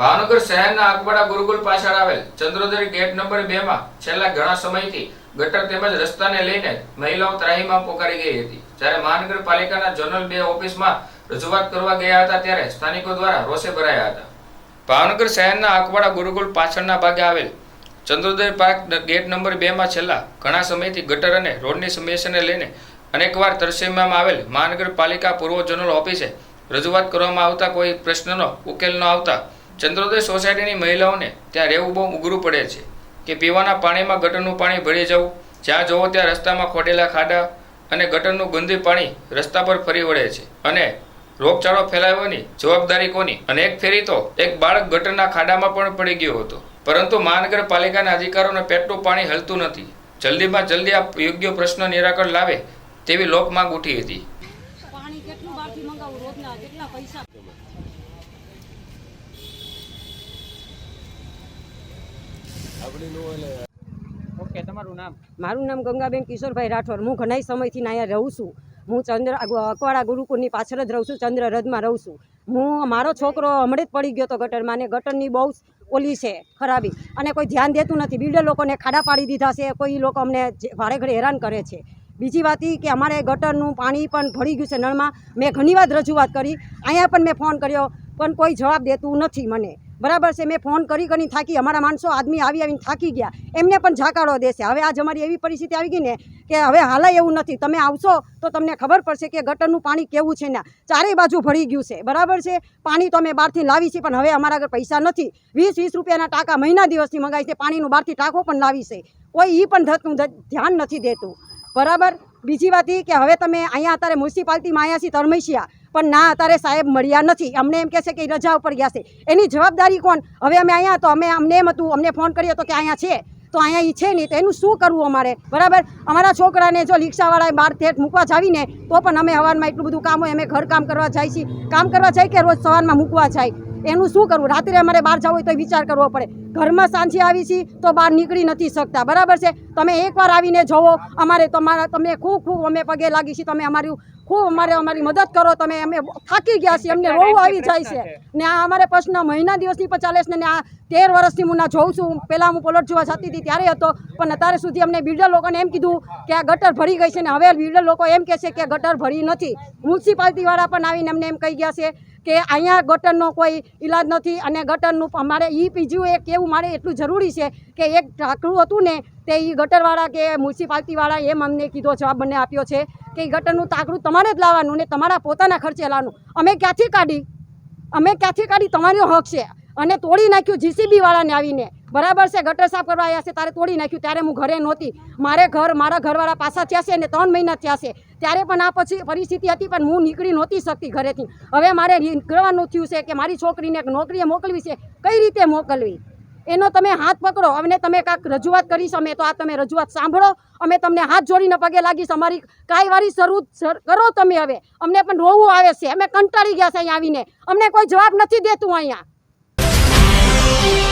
ભાવનગર શહેરના અકબડા ગુરુકુલ પાછળ આવેલ ચંદ્રોદય ગેટ નંબર બે માં છેલ્લા ઘણા સમયથી ગટર તેમજ રસ્તાને લઈને મહિલાઓ ત્રાહીમાં પોકારી ગઈ હતી. જ્યારે મહાનગરપાલિકાના જનરલ બે ઓફિસમાં રજૂઆત કરવા ગયા હતા ત્યારે સ્થાનિકો દ્વારા રોષે ભરાયા હતા. ભાવનગર શહેરના અકવાડા ગુરુકુલ પાછળના ભાગે આવેલ ચંદ્રોદય પાર્ક ગેટ નંબર બે માં છેલ્લા ઘણા સમયથી ગટર અને રોડની સમસ્યાને લઈને અનેકવાર તરસેમામાં આવેલ મહાનગરપાલિકા પૂર્વ જનરલ ઓફિસે રજૂઆત કરવામાં આવતા કોઈ પ્રશ્નનો ઉકેલ ન આવતા ચંદ્રોદય સોસાયટીની મહિલાઓને ત્યાં રહેવું બહુ ઉઘરું પડે છે કે પીવાના પાણીમાં ગટરનું પાણી ભળી જવું, જ્યાં જવો ત્યાં રસ્તામાં ખોટેલા ખાડા અને ગટરનું ગંદી પાણી રસ્તા પર ફરી વળે છે. અને રોગચાળો ફેલાવવાની જવાબદારી કોની? અને એક ફેરી તો એક બાળક ગટરના ખાડામાં પણ પડી ગયો હતો. પરંતુ મહાનગરપાલિકાના અધિકારોને પેટનું પાણી હલતું નથી. જલ્દીમાં જલ્દી આ યોગ્ય પ્રશ્ન નિરાકરણ લાવે તેવી લોકમાંગ ઉઠી હતી. પાણી કેટલું બહારથી મંગાવું? રોજના કેટલા પૈસા? ઓકે તમારું નામ? મારું નામ ગંગાબેન કિશોરભાઈ રાઠોડ. હું ઘણા સમયથી અહીંયા રહું છું. હું ચંદ્ર અકવાડા ગુરુકુળની પાછળ જ રહું છું ચંદ્રરથમાં રહું છું. હું મારો છોકરો હમણાં જ પડી ગયો હતો ગટરમાં ને ગટરની બહુ ઓલી છે ખરાબી. અને કોઈ ધ્યાન દેતું નથી. બિલ્ડર લોકોને ખાડા પાડી દીધા છે કોઈ લોકો અમને ભાડે વારે ઘડે હેરાન કરે છે. બીજી વાત એ કે અમારે ગટરનું પાણી પણ ભળી ગયું છે નળમાં. મેં ઘણી વાર રજૂઆત કરી. અહીંયા પણ મેં ફોન કર્યો પણ કોઈ જવાબ દેતું નથી મને. બરાબર છે, મેં ફોન કરી કરીને થાકી, અમારા માણસો આદમી આવી આવીને થાકી ગયા. એમને પણ ઝાકાળો દેશે. હવે આજ અમારી એવી પરિસ્થિતિ આવી ગઈ ને કે હવે હાલાય એવું નથી. તમે આવશો તો તમને ખબર પડશે કે ગટરનું પાણી કેવું છે ને. ચારેય બાજુ ભળી ગયું છે. બરાબર છે? પાણી તો અમે બહારથી લાવી છે પણ હવે અમારા આગળ પૈસા નથી. વીસ વીસ રૂપિયાના ટાંકા મહિના દિવસથી મંગાવી છે, પાણીનું બહારથી ટાંકો પણ લાવી છે. કોઈ એ પણ ધતું ધ્યાન નથી દેતું. બરાબર? બીજી વાત એ કે હવે તમે અહીંયા અત્યારે મ્યુનિસિપાલિટીમાં અહીંયા છીએ તરમૈસિયા પણ ના, અત્યારે સાહેબ મળ્યા નથી. અમને એમ કહે છે કે રજા ઉપર ગયા છે. એની જવાબદારી કોણ? હવે અમે અહીંયા તો અમે અમને એમ હતું, અમને ફોન કર્યો તો કે અહીંયા છે. તો અહીંયા ઈ છે નહીં, તો એનું શું કરવું અમારે? બરાબર? અમારા છોકરાને જો રિક્ષાવાળાએ બાર થેઠ મૂકવા જાવીને, તો પણ અમે હવારમાં એટલું બધું કામ હોય, અમે ઘર કામ કરવા જાય છીએ. કામ કરવા જાય કે રોજ સવારમાં મૂકવા જાય? એનું શું કરવું? રાત્રે અમારે બહાર જવું હોય તો વિચાર કરવો પડે. ઘરમાં સાંજે આવી છીએ તો બહાર નીકળી નથી શકતા. બરાબર છે? તમે એકવાર આવીને જોવો. અમારે તમારા, તમે ખૂબ ખૂબ અમે પગે લાગી છીએ. તમે અમારી ખૂબ અમારે અમારી મદદ કરો તમે અમે થાકી ગયા છીએ અમને રોવું આવી જાય છે. ને આ અમારે પ્રશ્ન મહિના દિવસથી પણ ચાલે છે ને આ તેર વર્ષથી હું ના જોઉં છું. પહેલાં હું પલોટ જોવા જતી હતી ત્યારે હતો પણ અત્યારે સુધી અમને બિલ્ડર લોકોને એમ કીધું કે આ ગટર ભરી ગઈ છે ને હવે બિલ્ડર લોકો એમ કહે છે કે ગટર ભરી નથી. મ્યુનિસિપાલિટીવાળા પણ આવીને અમને એમ કહી ગયા છે કે અહીંયા ગટરનો કોઈ ઈલાજ નથી અને ગટરનું અમારે ઈ બીજું એક કેવું મારે એટલું જરૂરી છે કે એક ઢાંકણું હતું ને તે ઈ ગટરવાળા કે મ્યુનિસિપાલિટીવાળા એમ અમને કીધો જવાબ મને આપ્યો છે. કે ગટરનું તાકડું તમારે જ લાવવાનું ને તમારા પોતાના ખર્ચે લાવવાનું. અમે ક્યાંથી કાઢી? અમે ક્યાંથી કાઢી? તમારો હક છે. અને તોડી નાખ્યું જીસીબી વાળાને આવીને. બરાબર છે? ગટર સાફ કરવા આવ્યા છે, તારે તોડી નાખ્યું. ત્યારે હું ઘરે નહોતી. મારે ઘર, મારા ઘરવાળા પાછા થયા છે ને ત્રણ મહિના થયા છે. ત્યારે પણ આ પછી પરિસ્થિતિ હતી, પણ હું નીકળી નહોતી શકતી ઘરેથી. હવે મારે નીકળવાનું થયું છે કે મારી છોકરીને નોકરીએ મોકલવી છે. કઈ રીતે મોકલવી? એનો તમે હાથ પકડો, અમને તમે કાંક રજૂઆત કરીશ અમે તો આ તમે રજૂઆત સાંભળો, અમે તમને હાથ જોડીને પગે લાગીશ અમારી કાંઈ વારી શરૂ શર- કરો તમે હવે. અમને પણ રોવું આવે છે, અમે કંટાળી ગયા છે અહીંયા આવીને. અમને કોઈ જવાબ નથી દેતું અહીંયા.